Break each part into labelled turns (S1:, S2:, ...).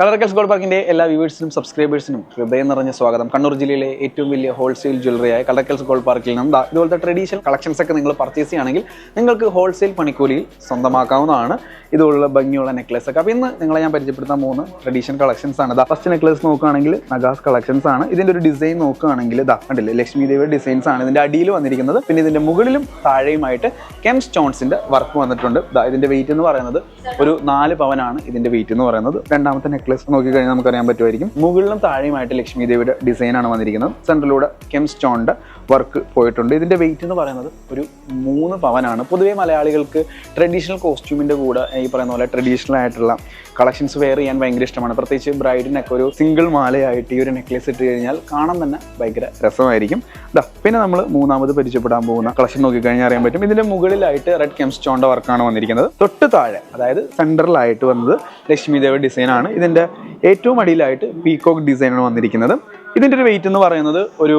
S1: കളർക്കൽസ് gold പാർക്കിന്റെ എല്ലാ വ്യൂവേഴ്സിനും സബ്സ്ക്രൈബേഴ്സിനും ഹൃദയം നിറഞ്ഞ സ്വാഗതം. കണ്ണൂർ ജില്ലയിലെ ഏറ്റവും വലിയ ഹോൾസെയിൽ ജ്വല്ലറിയായ കളർക്കൽസ് ഗോൾഡ് പാർക്കിൽ നിന്ന് ഇതുപോലത്തെ ട്രഡീഷണൽ കളക്ഷൻസ് ഒക്കെ നിങ്ങൾ പർച്ചേസ് ചെയ്യുകയാണെങ്കിൽ നിങ്ങൾക്ക് ഹോൾസെയിൽ പണിക്കൂലിയിൽ സ്വന്തമാക്കാവുന്നതാണ്. ഇതുപോലുള്ള ഭംഗിയുള്ള നെക്ലസ് ഒക്കെ. അപ്പോൾ ഇന്ന് നിങ്ങളെ ഞാൻ പരിചയപ്പെടുത്താൻ മൂന്ന് ട്രഡീഷണൽ കളക്ഷൻസ് ആണ്. ദാ ഫസ്റ്റ് നെക്ലസ് നോക്കുകയാണെങ്കിൽ നഗാസ് കളക്ഷൻസ് ആണ്. ഇതിന്റെ ഒരു ഡിസൈൻ നോക്കുകയാണെങ്കിൽ ദാ കണ്ടില്ലേ ലക്ഷ്മി ദേവിയുടെ ഡിസൈൻസ് ആണ് ഇതിന്റെ അടിയിൽ വന്നിരിക്കുന്നത്. പിന്നെ ഇതിന്റെ മുകളിലും താഴെയുമായിട്ട് കെം സ്റ്റോൺസിന്റെ വർക്ക് വന്നിട്ടുണ്ട്. ദാ ഇതിന്റെ വെയിറ്റ് എന്ന് പറയുന്നത് ഒരു നാല് പവനാണ് ഇതിന്റെ വെയിറ്റ് എന്ന് പറയുന്നത്. രണ്ടാമത്തെ നെക്ലസ് നോക്കിക്കഴിഞ്ഞാൽ നമുക്കറിയാൻ പറ്റുമായിരിക്കും. മുകളിലും താഴെയുമായിട്ട് ലക്ഷ്മി ദേവിയുടെ ഡിസൈൻ ആണ് വന്നിരിക്കുന്നത്. സെൻട്രലൂടെ കെം സ്റ്റോണിന്റെ വർക്ക് പോയിട്ടുണ്ട്. ഇതിന്റെ വെയിറ്റ് എന്ന് പറയുന്നത് ഒരു മൂന്ന് പവനാണ്. പൊതുവേ മലയാളികൾക്ക് ട്രഡീഷണൽ കോസ്റ്റ്യൂമിന്റെ കൂടെ ഈ പറയുന്ന പോലെ ട്രഡീഷണൽ ആയിട്ടുള്ള കളക്ഷൻസ് വെയർ ചെയ്യാൻ ഭയങ്കര ഇഷ്ടമാണ്. പ്രത്യേകിച്ച് ബ്രൈഡിനൊക്കെ ഒരു സിംഗിൾ മാലയായിട്ട് ഈ ഒരു നെക്ലസ് ഇട്ട് കഴിഞ്ഞാൽ കാണാൻ തന്നെ ഭയങ്കര രസമായിരിക്കും. പിന്നെ നമ്മൾ മൂന്നാമത് പരിചയപ്പെടാൻ പോകുന്ന കളക്ഷൻ നോക്കിക്കഴിഞ്ഞാൽ അറിയാൻ പറ്റും. ഇതിന്റെ മുകളിലായിട്ട് റെഡ് കെംസ്റ്റോണിന്റെ വർക്കാണ് വന്നിരിക്കുന്നത്. തൊട്ട് താഴെ അതായത് സെൻട്രലായിട്ട് വന്നത് ലക്ഷ്മി ദേവ ഡിസൈൻ ആണ് ഇതിന്റെ ഏറ്റവും അടിയിലായിട്ട് പീകോക്ക് ഡിസൈനാണ് വന്നിരിക്കുന്നത്. ഇതിന്റെ ഒരു വെയിറ്റ് എന്ന് പറയുന്നത് ഒരു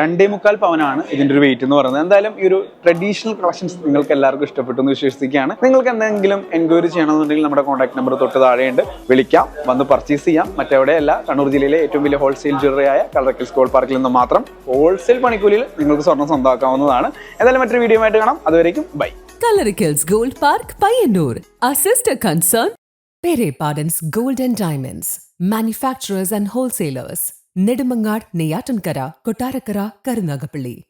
S1: രണ്ടേ മുക്കാൽ പവനാണ് ഇതിന്റെ ഒരു വെയിറ്റ് എന്ന് പറയുന്നത്. എന്തായാലും ഈ ഒരു ട്രഡീഷണൽ കളക്ഷൻസ് നിങ്ങൾക്ക് എല്ലാവർക്കും ഇഷ്ടപ്പെട്ടു എന്ന് വിശ്വസിക്കുകയാണ്. നിങ്ങൾക്ക് എന്തെങ്കിലും എൻക്വയറി ചെയ്യണമെന്നുണ്ടെങ്കിൽ നമ്മുടെ കോൺടാക്ട് നമ്പർ തൊട്ട് താഴെയുണ്ട്. വിളിക്കാം വന്ന് പർച്ചേസ് ചെയ്യാം. മറ്റെവിടെയല്ല കണ്ണൂർ ജില്ലയിലെ ഏറ്റവും വലിയ ഹോൾസെയിൽ ജ്വല്ലറിയായ കളറക്കൽ സ്കോൾ പാർക്കിൽ നിന്ന് മാത്രം ഹോൾസെയിൽ പണിക്കൂലിയിൽ നിങ്ങൾക്ക് സ്വർണം സ്വന്തമാക്കാവുന്നതാണ്. എന്തായാലും മറ്റൊരു വീഡിയോ ആയിട്ട് കാണാം. അതുവരേക്കും bye
S2: Coloricals gold park Payyanur assist concern, Pere Pardon's Gold and Diamonds. Manufacturers and wholesalers. Nedumangad, Neyatankara, Kotarakara, Karunagapalli.